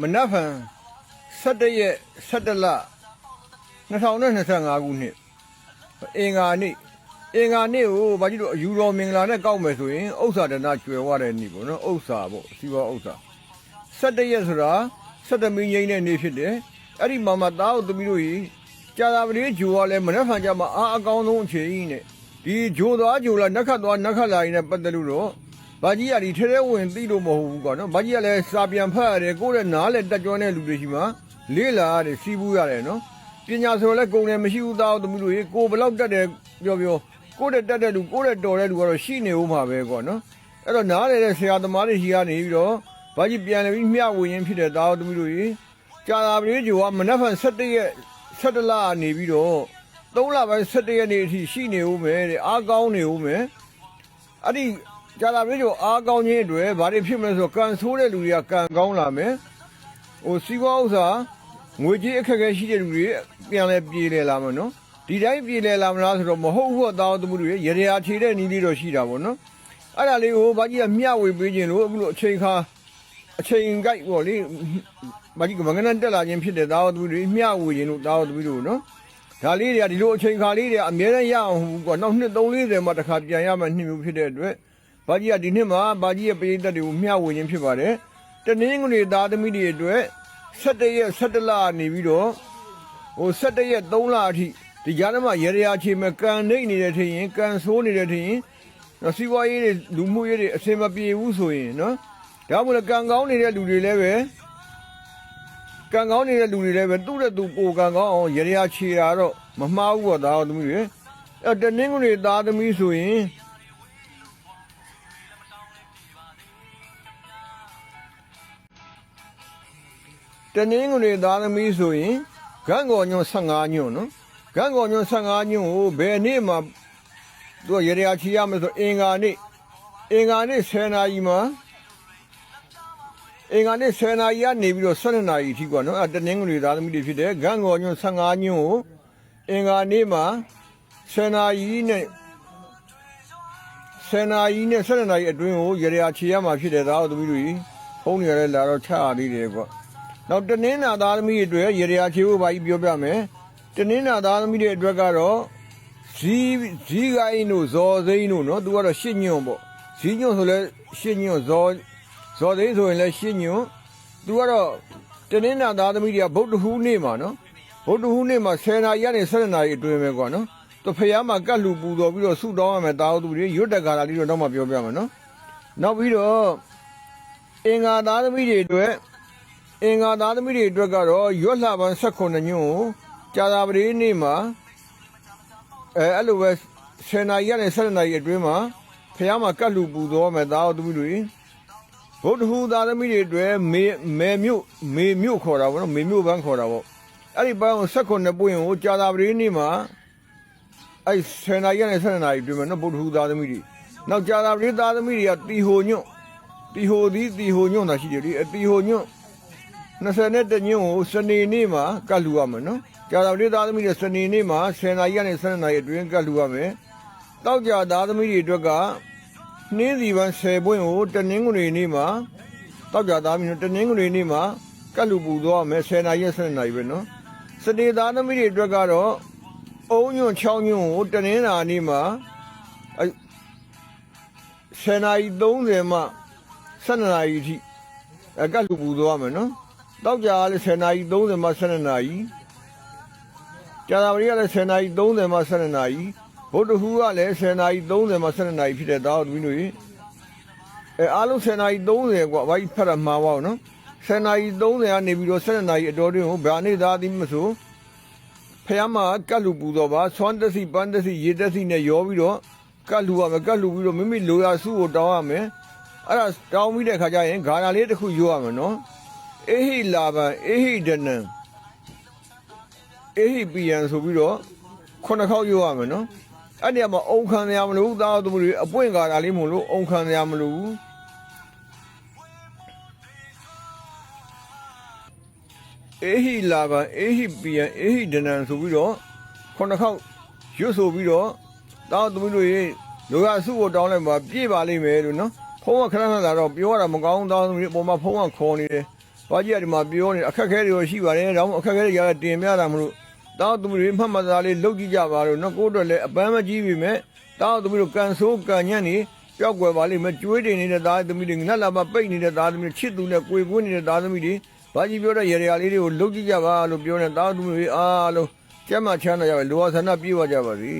မနက်ဖြန်17ရက်17လ2025ခုနှစ်အင်္ဂါနေ့အင်္ဂါနေ့ကိုဘာကြီးတို့အယူတော်မင်္ဂလာနဲ့ကောက်မယ်ဆိုရင်ဥစ္စာဒနာကျွယ်ဝတဲ့နေ့ပေါ့နော်ဥစ္စာပေါ့စီဝါဥစ္စာ17ရက်ဆိုတာ17မင်းငိမ့်တဲ့နေ့ဖြစ်တယ်အဲ့ဒီမှာမှသားတို့သမီးတို့ကြီးကြာသာပလေးဂျိုကလည်းမနက်ဖြန်ကြမှာအားအကောင်းဆုံးအချိန်ကြီးနဲ့ဒီဂျိုသွားဂျိုလာနက်ခတ်သွားနက်ခတ်လာရင်လည်းပတ်သက်လို့တော့ ဘာကြီးကဒီထဲထဲဝင်သိလို့မဟုတ်ဘူးကွာနော်ဘာကြီးကလည်းစာပြန်ဖတ်ရတယ်ကိုယ့်ရဲ့နားလည်းတက်ကြွတဲ့လူတွေရှိမှလေးလာရတယ်စီးပူးရတယ်နော်ပညာဆိုလည်းကုန်တယ်မရှိဘူးသားသမီးတို့ရေကိုဘယ်လောက်တက်တယ်ပြောပြောကိုတဲ့တက်တဲ့လူကိုတဲ့တော်တဲ့လူကတော့ရှိနေဦးမှာပဲကွာနော်အဲ့တော့နားလေတဲ့ဆရာသမားတွေရှိကနေပြီးတော့ဘာကြီးပြန်လေပြီးမျှဝေရင်းဖြစ်တဲ့သားသမီးတို့ရေကြာသာပလေးကျော်ကမနက်ဖြန်17ရက်17လနေပြီးတော့3လပိုင်း17ရက်နေ့အထိရှိနေဦးမယ်တဲ့အားကောင်းနေဦးမယ်အဲ့ဒီ ကြာသာပလေးကျော်အားကောင်းခြင်းအတွက်ဘာတွေဖြစ်မလဲဆိုတော့ကန်ဆိုးတဲ့လူတွေကကန်ကောင်းလာမယ်ဟိုစီးပွားဥစ္စာငွေကြေးအခက်အခဲရှိတဲ့လူတွေပြန်လဲပြေလဲလာမှာနော်ဒီတိုင်းပြေလဲလာမလားဆိုတော့မဟုတ်ဘူးအသားသမုဒ္ဒတွေရေရရာခြေတဲ့နီးလေးတော့ရှိတာပေါ့နော်အဲ့ဒါလေးကိုဘာကြီးကမျှဝေပေးခြင်းလို့အခုလိုအချိန်ခါအချိန်ကြိုက်ပေါ့လေဘာကြီးကမငနတက်လာခြင်းဖြစ်တဲ့သားသမုဒ္ဒတွေမျှဝေခြင်းလို့သားသမုဒ္ဒတို့နော်ဒါလေးတွေကဒီလိုအချိန်ခါလေးတွေကအများနဲ့ရအောင်ဟူကွာနောက်နှစ်340မှာတစ်ခါပြန်ရမယ်နှစ်မျိုးဖြစ်တဲ့အတွက် ဘာကြီးကဒီနှစ်မှာဘာကြီးရဲ့ပရိသတ်တွေကိုမျှဝေခြင်းဖြစ်ပါတယ်တနင်္ဂနွေသားသမီးတွေအတွက်17ရက်17လနေပြီးတော့ဟို17ရက်3လအထိဒီကြားထဲမှာရေရရာချေမဲ့ကန်နေနေတဲ့ထင်ရင်ကန်ဆိုးနေတဲ့ထင်ရင်နော်စီးပွားရေးတွေလူမှုရေးတွေအဆင်မပြေဘူးဆိုရင်နော်ဒါမှမဟုတ်ကန်ကောင်းနေတဲ့လူတွေလည်းပဲကန်ကောင်းနေတဲ့လူတွေလည်းပဲသူ့တဲ့သူပိုကန်ကောင်းအောင်ရေရရာချေတာတော့မမှားဘူးပေါ့သားသမီးတွေအဲ့တနင်္ဂနွေသားသမီးဆိုရင် တနင်္ဂနွေသားသမီးဆိုရင်ဂန့်ကော်ညွန့်15ညွန့်နော်ဂန့်ကော်ညွန့်15ညွန့်ကိုဘယ်နေ့မှသူကရေရရာချီရမယ်ဆိုအင်္ဂါနေ့အင်္ဂါနေ့10နာရီမှာအင်္ဂါနေ့10နာရီကနေပြီးတော့12နာရီအထိကွာနော်အဲတနင်္ဂနွေသားသမီးတွေဖြစ်တယ်ဂန့်ကော်ညွန့်15ညွန့်ကိုအင်္ဂါနေ့မှာ10နာရီနဲ့10နာရီနဲ့12နာရီအတွင်းကိုရေရရာချီရမှာဖြစ်တယ်သားသမီးတွေဖုန်းတွေလည်းလာတော့ချရသေးတယ်ကွာ နောက်တနင်္လာသားသမီးတွေအတွက်ရေရာချေဖို့ပါကြီးပြောပြမယ်တနင်္လာသားသမီးတွေအတွက်ကတော့ဇီးဇီးကိုင်းတို့ဇော်သိန်းတို့နော်သူကတော့ရှစ်ညွန့်ပေါ့ဇီးညွန့်ဆိုလဲရှစ်ညွန့်ဇော်ဇော်သိန်းဆိုရင်လဲရှစ်ညွန့်သူကတော့တနင်္လာသားသမီးတွေကဗုဒ္ဓဟူးနေ့မှာနော်ဗုဒ္ဓဟူးနေ့မှာ10နာရီကနေ17နာရီအတွင်းပဲကွာနော်သူဖះမှာကတ်လူပူတော်ပြီးတော့ဆုတောင်းရမယ်တာဝသူတွေရွတ်တက္ကရာလေးတော့တော့မှပြောပြမယ်နော်နောက်ပြီးတော့အင်္ဂါသားသမီးတွေအတွက် အင်္ဂါသားသမီးတွေအတွက်ကတော့ရွက်လှပန်း16ညွန့်ကိုကြာသာပတိနေ့မှာအဲအဲ့လိုပဲ10နာရီကနေ17နာရီအတွင်းမှာဖះမှာကတ်လူပူတော်မယ်သားသမီးတွေဗုဒ္ဓဟူသားသမီးတွေအတွက်မေမေမြို့မေမြို့ခေါ်တာဗောနော်မေမြို့ပန်းခေါ်တာဗောအဲ့ဒီပန်းကို16ပွင့်ကိုကြာသာပတိနေ့မှာအဲ့10နာရီကနေ17နာရီအတွင်းမှာနော်ဗုဒ္ဓဟူသားသမီးတွေနောက်ကြာသာပတိသားသမီးတွေကတီဟိုညွန့်တီဟိုသည်တီဟိုညွန့်သာရှိတယ်ဒီအတီဟိုညွန့် 21ညွန့်ကိုစနေနေ့မှာကတ်လူရမယ်နော်ကြာတော်လေးသားသမီးတွေစနေနေ့မှာ10နာရီကနေ12နာရီအတွင်းကတ်လူရမယ်တောက်ကြသားသမီးတွေအတွက်ကနှင်းစီပန်း10ပွင့်ကိုတနင်္ဂနွေနေ့မှာတောက်ကြသားသမီးတွေတနင်္ဂနွေနေ့မှာကတ်လူပူသွားမယ်10နာရီ12နာရီပဲနော်စနေသားသမီးတွေအတွက်ကတော့အုံညွန့်6ညွန့်ကိုတနင်္လာနေ့မှာအဲ10နာရီ30မှ12နာရီအထိအဲကတ်လူပူသွားမယ်နော် တောက်ကြလည်း10နာရီ30မှ12နာရီကြာသာပတိကလည်း10နာရီ30မှ12နာရီဗုဒ္ဓဟူးကလည်း10နာရီ30မှ12နာရီဖြစ်တဲ့တောက်သမီးတို့ရေအဲအားလုံး10နာရီ30กว่าဘာကြီးဖတ်ရမှာပါအောင်နော်10နာရီ30ကနေပြီးတော့12နာရီအတော်တွင်းကိုဗာနေသားသည်မဆိုဖះမှာကတ်လူပူတော့ပါဆွမ်းတက်စီပန်းတက်စီရေတက်စီနဲ့ရောပြီးတော့ကတ်လူရမယ်ကတ်လူပြီးတော့မိမိလိုရာစုကိုတောင်းရမယ်အဲ့ဒါတောင်းပြီးတဲ့ခါကျရင်ဂါနာလေးတစ်ခုရိုးရမယ်နော် အေဟိလာဘံအေဟိဒနံအေဟိပီယံဆိုပြီးတော့ခုနှစ်ခေါက်ပြောရမယ်နော်အဲ့ဒီမှာအုံခံရမလို့သားသမီးတွေအပွင့်ကာတာလေးမလို့အုံခံရမလို့အေဟိလာဘံအေဟိပီယံအေဟိဒနံဆိုပြီးတော့ခုနှစ်ခေါက်ရွတ်ဆိုပြီးတော့သားသမီးတွေလိုရစုကိုတောင်းလိုက်မှာပြေးပါလိမ့်မယ်လို့နော်ဖုံးကခဏခဏလာတော့ပြောရတာမကောင်းသားသမီးအပေါ်မှာဖုံးကခေါ်နေတယ် ဘာကြီးကဒီမှာပြောနေအခက်အခဲတွေရောရှိပါတယ်ဒါမှမဟုတ်အခက်အခဲတွေရတဲ့တင်ပြတာမလို့တောက်သူတွေမှတ်မှတ်သားလေးလုပ်ကြည့်ကြပါတော့နော်ကိုယ့်အတွက်လည်းအပန်းမကြီးပြီမဲ့တောက်သူတို့ကန်ဆိုးကန်ညံ့နေပျောက်ကွယ်ပါလိမ့်မယ်ကျွေးတင်နေတဲ့သားသမီးတွေငတ်လာမပိတ်နေတဲ့သားသမီးတွေချစ်သူနဲ့ကိုယ်ကွင်းနေတဲ့သားသမီးတွေဘာကြီးပြောတဲ့ရေရာလေးတွေကိုလုပ်ကြည့်ကြပါလို့ပြောနေသားသမီးတွေအားလုံးကျမ်းမာချမ်းသာကြပါလိုအပ်ဆန္ဒပြေဝကြပါစေ